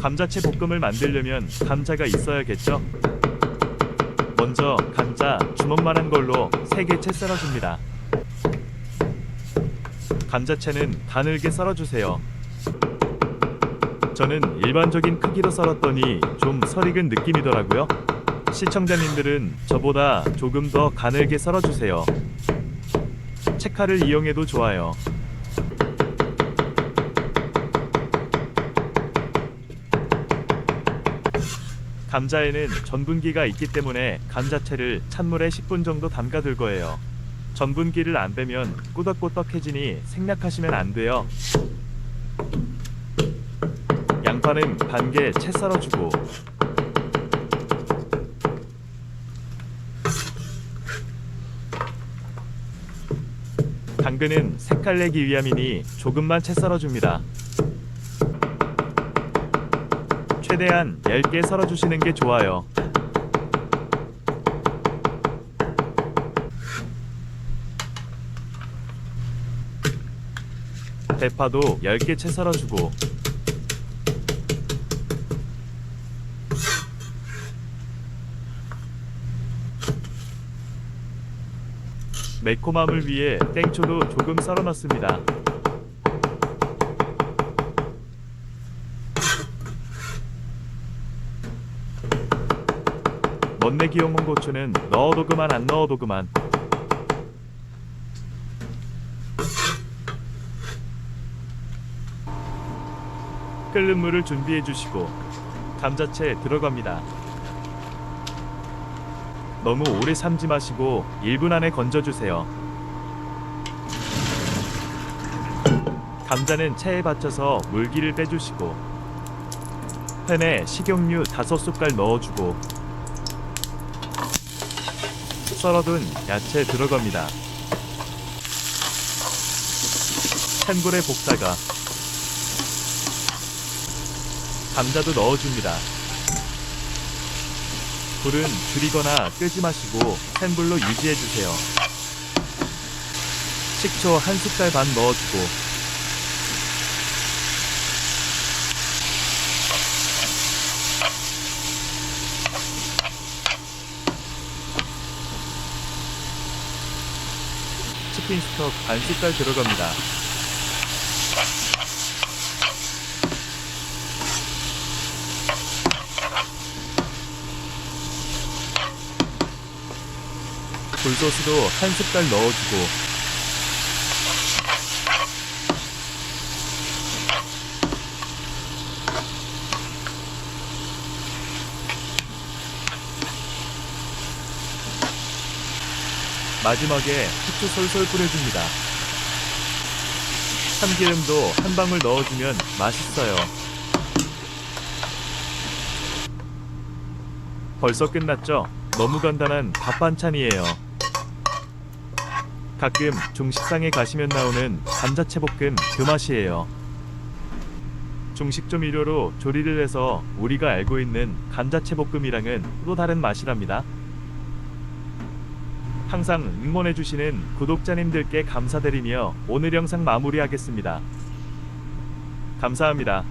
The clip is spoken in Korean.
감자채 볶음을 만들려면 감자가 있어야겠죠? 먼저 감자 주먹만한 걸로 3개 채 썰어줍니다. 감자채는 가늘게 썰어주세요. 저는 일반적인 크기로 썰었더니 좀 설익은 느낌이더라고요. 시청자님들은 저보다 조금 더 가늘게 썰어주세요. 채칼을 이용해도 좋아요. 감자에는 전분기가 있기 때문에 감자채를 찬물에 10분 정도 담가둘 거예요. 전분기를 안 빼면 꾸덕꾸덕해지니 생략하시면 안 돼요. 양파는 반개 채 썰어주고 당근은 색깔 내기 위함이니 조금만 채 썰어줍니다. 최대한 얇게 썰어주시는 게 좋아요. 대파도 얇게 채 썰어주고 매콤함을 위해 땡초도 조금 썰어 넣습니다. 멋내기용 홍고추는 넣어도 그만 안 넣어도 그만 끓는 물을 준비해 주시고 감자채 들어갑니다. 너무 오래 삶지 마시고 1분 안에 건져 주세요. 감자는 체에 받쳐서 물기를 빼주시고 팬에 식용유 5숟갈 넣어주고 썰어둔 야채 들어갑니다. 찬불에 볶다가 감자도 넣어줍니다. 불은 줄이거나 끄지 마시고 센 불로 유지해 주세요. 식초 한 숟갈 반 넣어주고 치킨 스톡 반 숟갈 들어갑니다. 굴소스도 한 숟갈 넣어주고 마지막에 후추 솔솔 뿌려줍니다. 참기름도 한 방울 넣어주면 맛있어요. 벌써 끝났죠? 너무 간단한 밥 반찬이에요. 가끔 중식상에 가시면 나오는 감자채 볶음 그 맛이에요. 중식 조미료로 조리를 해서 우리가 알고 있는 감자채 볶음이랑은 또 다른 맛이랍니다. 항상 응원해주시는 구독자님들께 감사드리며 오늘 영상 마무리하겠습니다. 감사합니다.